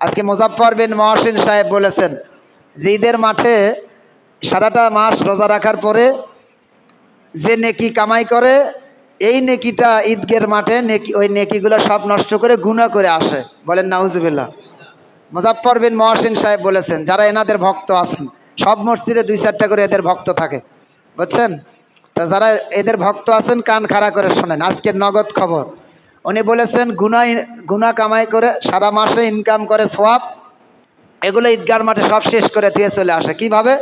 আজকে মুজাফর বিন মহসিন সাহেব বলেছেন যে ঈদের মাঠে সারাটা মাস রোজা রাখার পরে যে নেকি কামাই করে, এই নেকিটা ঈদগের মাঠে নেকি ওই নেকিগুলো সব নষ্ট করে গুণা করে আসে। বলেন, নাউজুবিল্লাহ। মুজাফর বিন মহসিন সাহেব বলেছেন, যারা এনাদের ভক্ত আছেন, সব মসজিদে দুই চারটা করে এদের ভক্ত থাকে। বুঝছেন? তো যারা এদের ভক্ত আছেন, কান খাড়া করে শোনেন। আজকের নগদ খবর উনি বলেছেন গুনা গুনা কামাই করে সারা মাসে ইনকাম করে সোয়াব এগুলো ঈদগার মাঠে সব শেষ করে দিয়ে চলে আসে। কীভাবে?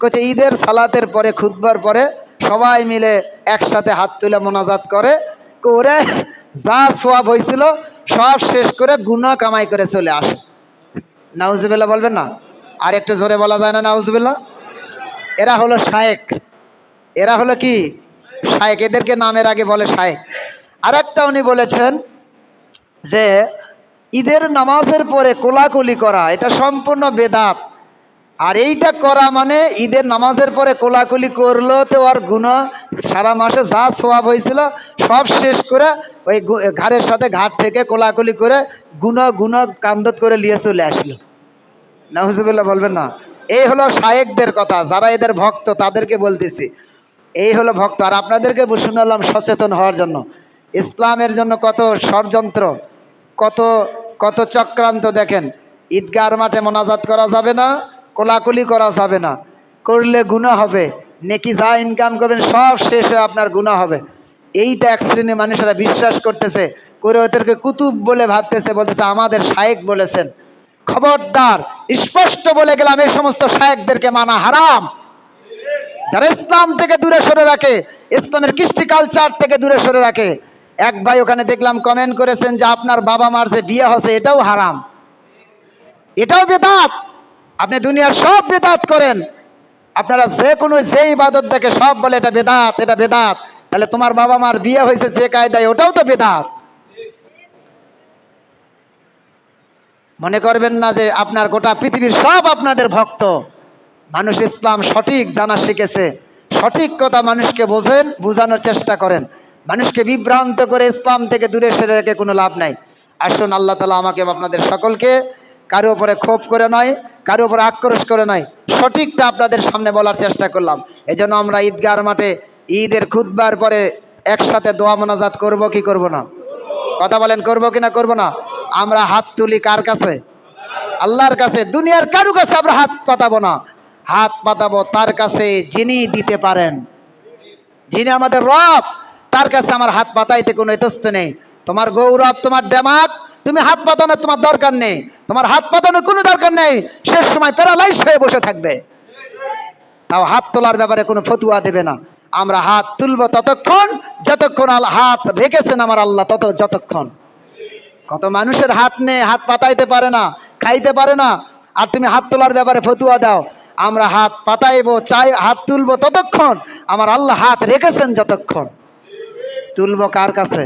কোথায় ঈদের সালাতের পরে খুদবার পরে সবাই মিলে একসাথে হাত তুলে মোনাজাত করে করে যা সোয়াব হয়েছিল সব শেষ করে গুনা কামাই করে চলে আসে। নাউজুবিল্লাহ বলবেন না? আর একটু জোরে বলা যায় না নাউজুবিল্লাহ? এরা হলো শায়েক। এরা হলো কি? শায়েক। এদেরকে নামের আগে বলে শায়েক। আর একটা উনি বলেছেন যে ঈদের নামাজের পরে কোলাকুলি করা, এটা সম্পূর্ণ বেদাত। আর এইটা করা মানে ঈদের নামাজের পরে কোলাকুলি করল তো আর গুণা সারা মাসে যা সোয়াব হয়েছিল সব শেষ করে ওই ঘাড়ের সাথে ঘাট থেকে কোলাকুলি করে গুণা গুণা কান্দত করে নিয়ে চলে আসলো। নাহুজুবিল্লাহ বলবেন না। এই হলো শায়েকদের কথা, যারা এদের ভক্ত তাদেরকে বলতেছি। এই হলো ভক্ত। আর আপনাদেরকে শুনালাম সচেতন হওয়ার জন্য। ইসলামের জন্য কত ষড়যন্ত্র, কত কত চক্রান্ত দেখেন। ঈদগার মাঠে মোনাজাত করা যাবে না, কোলাকুলি করা যাবে না। করলে গুণা হবে, নেকি যা ইনকাম করবেন সব শেষ হয়ে আপনার গুণা হবে। এইটা এক শ্রেণির মানুষেরা বিশ্বাস করতেছে, করে ওদেরকে কুতুব বলে ভাবতেছে, বলতেছে, আমাদের শায়েক বলেছেন। খবরদার, স্পষ্ট বলে গেলাম, এই সমস্ত শায়েকদেরকে মানা হারাম। যারা ইসলাম থেকে দূরে সরে রাখে, ইসলামের কৃষ্টি কালচার থেকে দূরে সরে রাখে এক ভাই ওখানে দেখলাম কমেন্ট করেছেন যে আপনার বাবা মার যে বিয়ে হচ্ছে এটাও হারাম। এটাও বেদাত। আপনি দুনিয়ার সব বেদাত করেন। আপনারা যে কোনো যে ইবাদত দেখে সব বলে এটা বেদাত এটা বেদাত। তাহলে তোমার বাবা মার বিয়ে হয়েছে যে কায়দায়, ওটাও তো বেদাত। মনে করবেন না যে আপনার গোটা পৃথিবীর সব আপনাদের ভক্ত। মানুষ ইসলাম সঠিক জানা শিখেছে। সঠিক কথা মানুষকে বোঝেন, বোঝানোর চেষ্টা করেন। মানুষকে বিভ্রান্ত করে ইসলাম থেকে দূরে সরে রেখে কোনো লাভ নাই। আসুন আল্লাহ তালা আমাকে আপনাদের সকলকে কারও ওপরে ক্ষোভ করে নয়, কারও ওপরে আক্রোশ করে নয়, সঠিকটা আপনাদের সামনে বলার চেষ্টা করলাম। এজন্য আমরা ঈদগার মাঠে ঈদের খুদবার পরে একসাথে দোয়া মোনাজাত করব কি করব না? কথা বলেন, করব কি না করব না? আমরা হাত তুলি কার কাছে? আল্লাহর কাছে, দুনিয়ার কারু কাছে আমরা হাত পাতাবো না। হাত পাতাবো তার কাছে যিনি দিতে পারেন। যিনি আমাদের রব। তার কাছে আমার হাত পাতাইতে কোনো এতস্ত নেই। তোমার গৌরব, তোমার ডেমাক তুমি হাত পাতানোর তোমার দরকার নেই। তোমার হাত পাতানোর কোনো দরকার নেই। শেষ সময় প্যারালাইজ হয়ে বসে থাকবে। তাও হাত তোলার ব্যাপারে কোনো ফতুয়া দেবে না। আমরা হাত তুলব ততক্ষণ, যতক্ষণ আল- হাত রেখেছেন আমার আল্লাহ, তত যতক্ষণ। কত মানুষের হাত নেই, হাত পাতাইতে পারে না, খাইতে পারে না। আর তুমি হাত তোলার ব্যাপারে ফতুয়া দাও। আমরা হাত পাতাইবো, চাই হাত তুলবো ততক্ষণ। আমার আল্লাহ হাত রেখেছেন যতক্ষণ। তুলবো কার কাছে?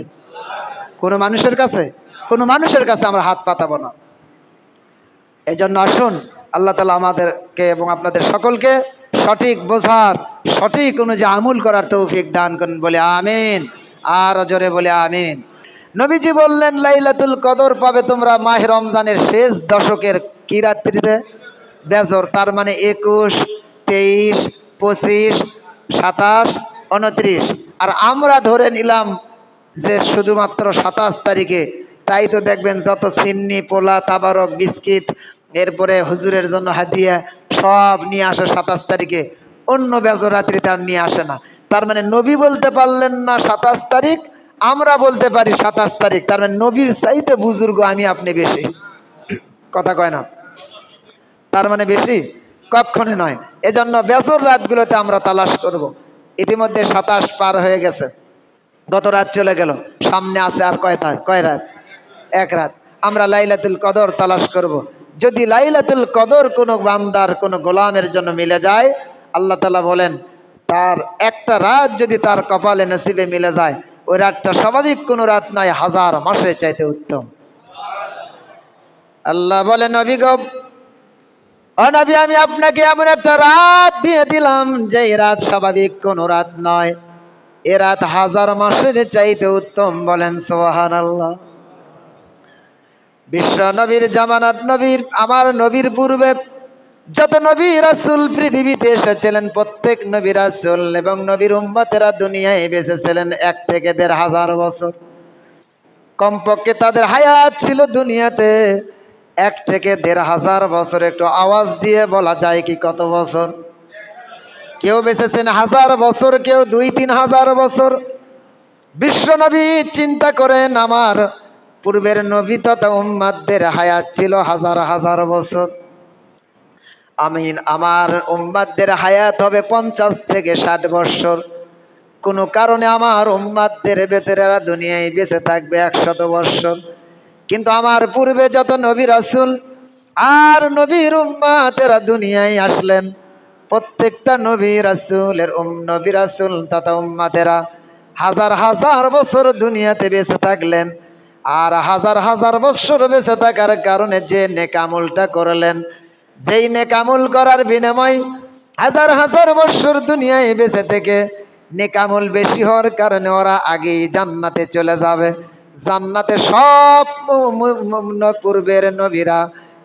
কোনো মানুষের কাছে? কোনো মানুষের কাছে আমরা হাত পাতাবো না। এই জন্য আসুন, আল্লাহ তালা আমাদেরকে এবং আপনাদের সকলকে সঠিক বোঝার, সঠিক অনুযায়ী আমুল করার তৌফিক দান করেন, বলে আমিন। আর জোরে বলে আমিন। নবীজি বললেন, লাইলাতুল কদর পাবে তোমরা মাহ রমজানের শেষ দশকের কি রাত্রিতে? বেজর, তার মানে একুশ, তেইশ, পঁচিশ, সাতাশ, উনত্রিশ। আর আমরা ধরে নিলাম যে শুধুমাত্র সাতাশ তারিখে, তাই তো দেখবেন যত সিন্নি, পোলা, তাবারক, বিস্কিট, এরপরে হুজুরের জন্য হাদিয়া, সব নিয়ে আসে সাতাশ তারিখে। অন্য বেজরাত্রি তার নিয়ে আসে না। তার মানে নবী বলতে পারলেন না সাতাশ তারিখ, আমরা বলতে পারি সাতাশ তারিখ। তার মানে নবীর চাইতে বুজুর্গ আমি আপনি বেশি। কথা কয় না? তার মানে বেশি? কক্ষণে নয়। এজন্য বেজর রাতগুলোতে আমরা তালাশ করব। ইতিমধ্যে সাতাশ পার হয়ে গেছে। গত রাত চলে গেল। সামনে আছে আর কয় তার কয় রাত? এক রাত। আমরা লাইলাতুল কদর তালাশ করব। যদি লাইলাতুল কদর কোনো বান্দার কোনো গোলামের জন্য মিলে যায়, আল্লাহ তালা বলেন, তার একটা রাত যদি তার কপালে নসিবে মিলে যায়, ওই রাতটা স্বাভাবিক কোনো রাত নয়, হাজার মাসে চাইতে উত্তম। আল্লাহ বলেন, অভিগম অনবী আমি আপনাকে এমন একটা রাত দিয়ে দিলাম যে রাত স্বাভাবিক কোনো রাত নয়। এ রাত হাজার মাসের চাইতে উত্তম বলেন সোহান আল্লাহ বিশ্ব নবীর, জামানাত নবীর, আমার নবীর পূর্বে যত নবী রাসুল পৃথিবীতে এসেছিলেন, প্রত্যেক নবী রাসুল এবং নবীর উম্মতেরা দুনিয়ায় বেঁচেছিলেন এক থেকে দেড় হাজার বছর। কমপক্ষে তাদের হায়াত ছিল দুনিয়াতে। এক থেকে দেড় হাজার বছর একটু আওয়াজ দিয়ে বলা যায় কি কত বছর? কেউ বেঁচেছেন হাজার বছর, কেউ দুই, তিন হাজার বছর। বিশ্বনবী চিন্তা করেন, আমার পূর্বের নবী তথা উম্মাদদের হায়াত ছিল হাজার হাজার বছর। আমি আমার উম্মাদদের হায়াত হবে পঞ্চাশ থেকে ষাট বছর। কোনো কারণে আমার উম্মাদদের ভেতরে দুনিয়ায় বেঁচে থাকবে একশত বৎসর কিন্তু আমার পূর্বে যত নবী রাসুল আর নবীর উম্মাতেরা দুনিয়ায় আসলেন, প্রত্যেকটা নবী রাসুলের উম, নবী রাসুল তথা উম্মাতেরা হাজার হাজার বছর দুনিয়াতে বেঁচে থাকলেন আর হাজার হাজার বছর বেঁচে থাকার কারণে যে নেকামুলটা করলেন, যেই নেকামুল করার বিনিময় হাজার হাজার বছর দুনিয়ায় বেঁচে থেকে নেকামুল বেশি হওয়ার কারণে ওরা আগেই জান্নাতে চলে যাবে। জান্নাতে সব পূর্বের নবীরা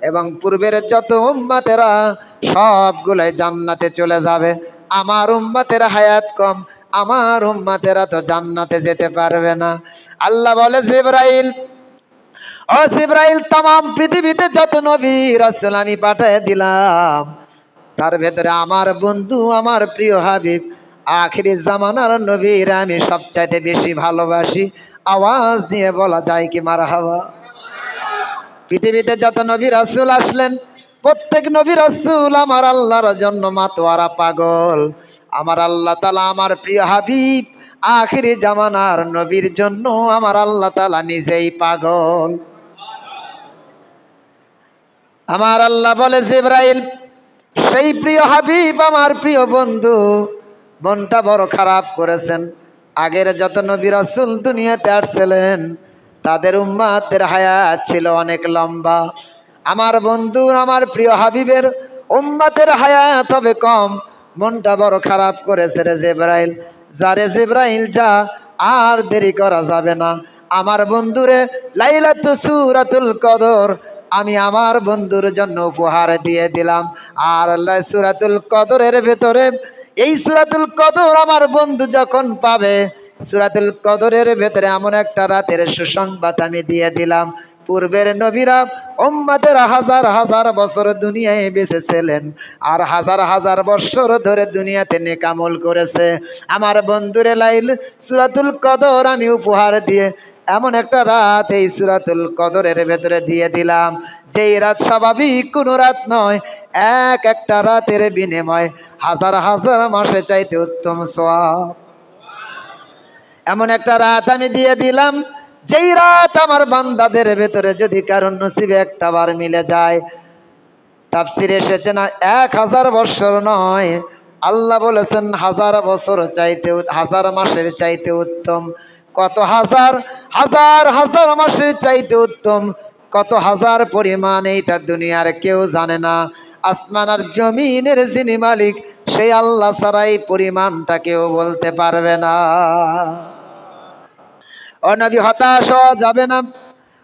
এবং পূর্বের যত উম্মাতেরা সবগুলাই জান্নাতে চলে যাবে। আমার উম্মাতের হায়াত কম, আমার উম্মাতেরা তো জান্নাতে যেতে পারবে না। আল্লাহ বলে, জিব্রাইল, ও জিব্রাইল তাম পৃথিবীতে যত নবী রাসূল আমি পাঠিয়ে দিলাম, তার ভেতরে আমার বন্ধু, আমার প্রিয় হাবিব আখিরি জামানার নবীর আমি সবচাইতে বেশি ভালোবাসি। আওয়াজ দিয়ে বলা যায় কি মার হাওয়া পৃথিবীতে যত নবী রাসূল আসলেন, প্রত্যেক নবী রাসূল আমার আল্লাহর জন্য মাতোয়ারা পাগল। আমার আল্লাহ তালা আমার প্রিয় হাবিব, আখিরি জামানার নবীর জন্য আমার আল্লাহ তালা নিজেই পাগল। আমার আল্লাহ বলে জিব্রাইল, সেই প্রিয় হাবিব, আমার প্রিয় বন্ধু মনটা বড় খারাপ করেছেন। আগের যত নবী রাসূল দুনিয়াতে আসছিলেন, তাদের উম্মাতের হায়াত ছিল অনেক লম্বা। আমার বন্ধুর আমার প্রিয় হাবিবের উম্মাতের হায়াত হবে কম। মনটা বড় খারাপ করেছে রে জেব্রাইল। যারে জেব্রাইল, যা, আর দেরি করা যাবে না। আমার বন্ধুরে লাইলা লাইলাতু সুরাতুল কদর, আমি আমার বন্ধুর জন্য উপহার দিয়ে দিলাম। আর সুরাতুল কদরের ভেতরে এই সুরাতুল কদর আমার বন্ধু যখন পাবে, সুরাতুল কদরের ভেতরে এমন একটা রাতের সুসংবাদ আমি দিয়ে দিলাম। পূর্বের নবীরা উম্মাদের হাজার হাজার বছর দুনিয়ায় বেঁচেছিলেন আর হাজার হাজার বছর ধরে দুনিয়াতে নেকামল করেছে। আমার বন্ধুরে লাইল, সুরাতুল কদর আমি উপহার দিয়ে এমন একটা রাত এই সুরাতুল কদরের ভেতরে দিয়ে দিলাম। যেই রাত স্বাভাবিক কোনো রাত নয় এক একটা রাতের বিনিময় হাজার হাজার মাসে চাইতে উত্তম সোয়াব এমন একটা রাত আমি দিয়ে দিলাম, যেই রাত আমার বান্দাদের ভেতরে যদি কারণ নসিবে একটা বার মিলে যায়, তাফসির এসেছে না এক হাজার বছর নয়। আল্লাহ বলেছেন, হাজার বছর চাইতে হাজার মাসের চাইতে উত্তম। কত হাজার হাজার হাজার মাসের চাইতে উত্তম। কত হাজার পরিমাণ এইটা দুনিয়ার কেউ জানে না। আসমান আর জমিনের যিনি মালিক, সেই আল্লাহ ছাড়াই পরিমাণটা কেউ বলতে পারবে না। অনবী হতাশ যাবে না।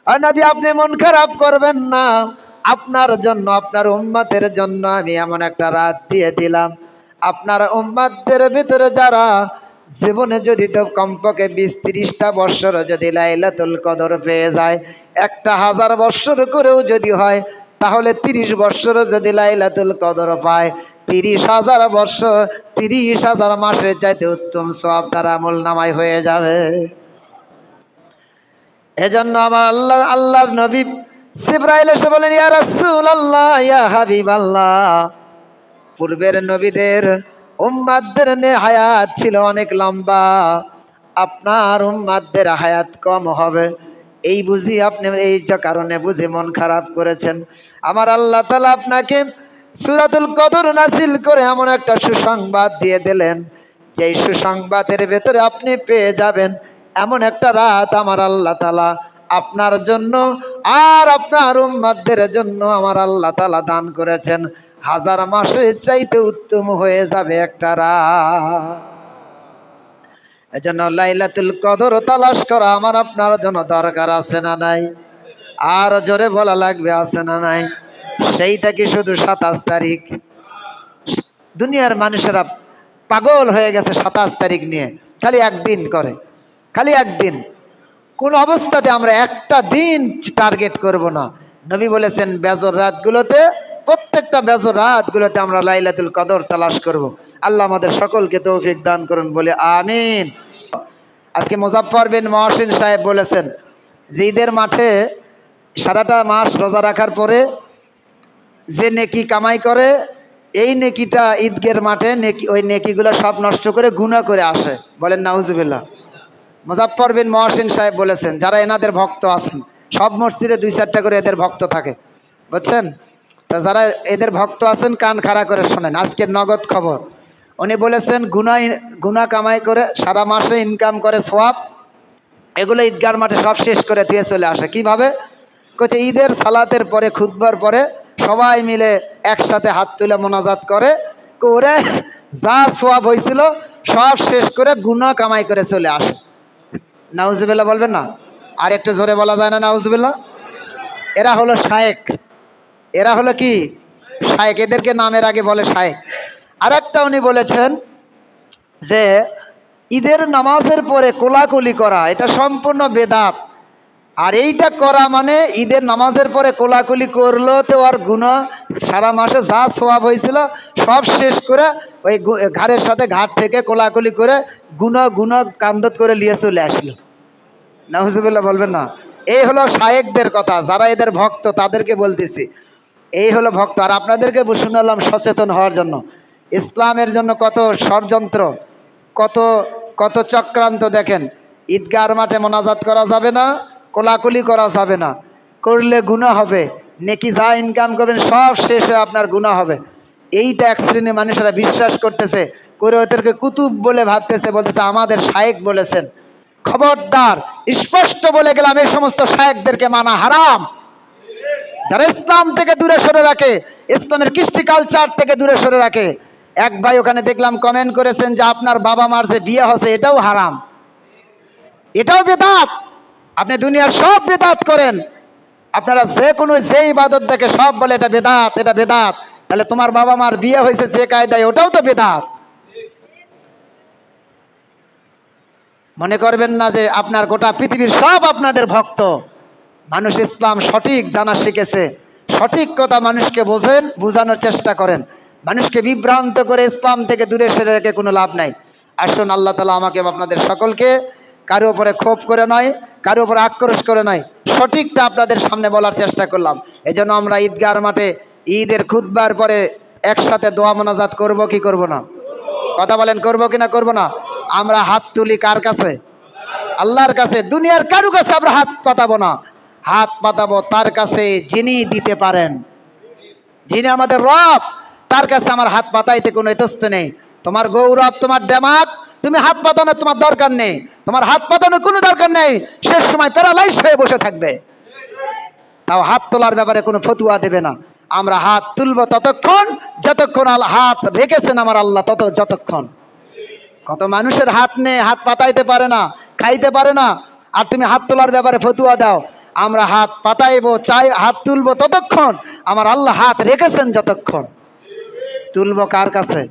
অনবী, আপনি মন খারাপ করবেন না। আপনার জন্য, আপনার উম্মাতের জন্য আমি এমন একটা রাত দিয়ে দিলাম। আপনার উম্মাতদের ভিতরে যারা জীবনে যদি তো কমপক্ষে বিশ তিরিশটা বৎসর যদি লাইলাতুল কদর পেয়ে যায়, একটা হাজার বৎসর করেও যদি হয় তাহলে তিরিশ বৎসর যদি লাইলাতুল কদর পায়, তিরিশ হাজার বৎসর তিরিশ হাজার মাসের চাইতে উত্তম সব তার আমল নামাই হয়ে যাবে। এজন্য আমার আল্লাহ, আল্লাহর নবী সিব্রাইল এসে বলেন, ইয়া রাসূল আল্লাহ ইয়া হাবিব আল্লাহ পূর্বের নবীদের উম্মাদদের হায়াত ছিল অনেক লম্বা। আপনার উম্মাদদের হায়াত কম হবে। এই বুঝি আপনি এই কারণে বুঝি মন খারাপ করেছেন। আমার আল্লাহ তালা আপনাকে সুরাতুল কদর নাসিল করে এমন একটা সুসংবাদ দিয়ে দিলেন, যেই সুসংবাদের ভেতরে আপনি পেয়ে যাবেন এমন একটা রাত আমার আল্লাহ তালা আপনার জন্য আর আপনার উম্মাদের জন্য আমার আল্লাহ তালা দান করেছেন। হাজার মাসের চাইতে উত্তম হয়ে যাবে একটা রাত। এজন্য লাইলাতুল কদর তালাশ করা আমার আপনার জন্য দরকার আছে না নাই? আর জোরে বলা লাগবে আছে না নাই? সেইটা কি শুধু সাতাশ তারিখ? দুনিয়ার মানুষেরা পাগল হয়ে গেছে সাতাশ তারিখ নিয়ে। খালি একদিন করে। খালি একদিন। কোন অবস্থাতে আমরা একটা দিন টার্গেট করব না। নবী বলেছেন, বেজর রাতগুলোতে প্রত্যেকটা বেজর রাতগুলোতে আমরা লাইলাতুল কদর তালাশ করব। আল্লাহ আমাদের সকলকে তৌফিক দান করুন বলে আমিন। আজকে মুজাফফর বিন মহসিন সাহেব বলেছেন যে ঈদের মাঠে সারাটা মাস রোজা রাখার পরে যে নেকি কামাই করে, এই নেকিটা ঈদগের মাঠে নেকি ওই নেকিগুলো সব নষ্ট করে গুণা করে আসে। বলেন, নাউজুবিল্লাহ। মুজাফফর বিন মহসিন সাহেব বলেছেন, যারা এনাদের ভক্ত আছেন, সব মসজিদে দুই চারটা করে এদের ভক্ত থাকে। বুঝছেন? তো যারা এদের ভক্ত আছেন, কান খাড়া করে শোনেন। আজকের নগদ খবর। উনি বলেছেন গুনা গুনা কামাই করে সারা মাসে ইনকাম করে সোয়াব এগুলো ঈদগার মাঠে সব শেষ করে দিয়ে চলে আসে। কীভাবে? কোচে ঈদের সালাতের পরে খুদবার পরে সবাই মিলে একসাথে হাত তুলে মোনাজাত করে। করে যা সোয়াব হয়েছিল, সব শেষ করে গুনা কামাই করে চলে আসে। নাউজুবিল্লাহ বলবেন না? আর একটু জোরে বলা যায় না নাউজুবিল্লাহ? এরা হলো শায়েক। এরা হলো কি? শায়েক, এদেরকে নামের আগে বলে শায়েক। আর একটা উনি বলেছেন যে, ঈদের নামাজের পরে কোলাকুলি করা, এটা সম্পূর্ণ বেদাত। আর এইটা করা মানে ঈদের নামাজের পরে কোলাকুলি করল তো আর গুণা সারা মাসে যা সোয়াব হয়েছিল, সব শেষ করে ওই ঘাড়ের সাথে ঘাট থেকে কোলাকুলি করে গুণা গুণ কান্দত করে নিয়ে চলে আসলো। নাহুজুবিল্লাহ বলবেন না। এই হলো শায়েকদের কথা, যারা এদের ভক্ত তাদেরকে বলতেছি। এই হলো ভক্ত। আর আপনাদেরকে শুনালাম সচেতন হওয়ার জন্য। ইসলামের জন্য কত ষড়যন্ত্র, কত কত চক্রান্ত দেখেন। ঈদগার মাঠে মোনাজাত করা যাবে না, কোলাকুলি করা যাবে না। করলে গুণা হবে, নেকি যা ইনকাম করবেন সব শেষ হয়ে আপনার গুণা হবে। এইটা এক শ্রেণির মানুষেরা বিশ্বাস করতেছে, করে ওদেরকে কুতুব বলে ভাবতেছে, বলতেছে, আমাদের শায়েক বলেছেন। খবরদার, স্পষ্ট বলে গেলাম, এই সমস্ত শায়েকদেরকে মানা হারাম। যারা ইসলাম থেকে দূরে সরে রাখে, ইসলামের কৃষ্টি কালচার থেকে দূরে সরে রাখে, এক ভাই ওখানে দেখলাম কমেন্ট করেছেন যে আপনার বাবা মার যে বিয়ে হচ্ছে এটাও হারাম। এটাও বেদাত। আপনি দুনিয়ার সব বেদাত করেন। আপনারা যে কোনো যে ইবাদত দেখে সব বলে এটা বেদাত এটা বেদাত। তাহলে তোমার বাবা মার বিয়ে হয়েছে যে কায়দায়, ওটাও তো বেদাত। মনে করবেন না যে আপনার গোটা পৃথিবীর সব আপনাদের ভক্ত। মানুষ ইসলাম সঠিক জানা শিখেছে। সঠিক কথা মানুষকে বোঝেন, বোঝানোর চেষ্টা করেন। মানুষকে বিভ্রান্ত করে ইসলাম থেকে দূরে সেরে রেখে কোনো লাভ নাই। আসুন আল্লাহ তালা আমাকে আপনাদের সকলকে কারও উপরে ক্ষোভ করে নয়, কারও উপরে আক্রোশ করে নয়, সঠিকটা আপনাদের সামনে বলার চেষ্টা করলাম। এজন্য আমরা ঈদগার মাঠে ঈদের খুদবার পরে একসাথে দোয়া মোনাজাত করব কি করব না? কথা বলেন, করব কি না করব না? আমরা হাত তুলি কার কাছে? আল্লাহর কাছে, দুনিয়ার কারও কাছে আমরা হাত পাতাবো না। হাত পাতাবো তার কাছে যিনি দিতে পারেন। যিনি আমাদের রব, তার কাছে আমার হাত পাতাইতে কোনো এতস্ত নেই। তোমার গৌরব, তোমার ডেমাক তুমি হাত পাতানোর তোমার দরকার নেই। তোমার হাত পাতানোর কোনো দরকার নেই। শেষ সময় প্যারালাইজ হয়ে বসে থাকবে। তাও হাত তোলার ব্যাপারে কোনো ফতুয়া দেবে না। আমরা হাত তুলবো ততক্ষণ, যতক্ষণ হাত রেখেছেন আমার আল্লাহ, তত যতক্ষণ। কত মানুষের হাত নেই হাত পাতাইতে পারে না, খাইতে পারে না। আর তুমি হাত তোলার ব্যাপারে ফতুয়া দাও। আমরা হাত পাতাইবো, চাই, হাত তুলবো ততক্ষণ। আমার আল্লাহ হাত রেখেছেন যতক্ষণ। তুলব কার কাছে?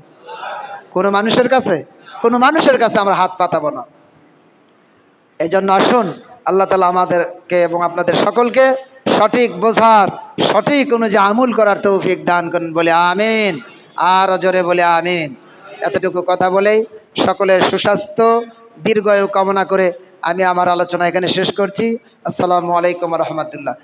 কোনো মানুষের কাছে? কোনো মানুষের কাছে আমরা হাত পাতাবো না। এই জন্য আসুন, আল্লাহ তালা আমাদেরকে এবং আপনাদের সকলকে সঠিক বোঝার, সঠিক অনুযায়ী আমুল করার তৌফিক দান করেন বলে আমিন। আর জোরে বলে আমিন। এতটুকু কথা বলেই সকলের সুস্বাস্থ্য, দীর্ঘায়ু কামনা করে আমি আমার আলোচনা এখানে শেষ করছি। আসসালামু আলাইকুম রহমতুল্লাহ।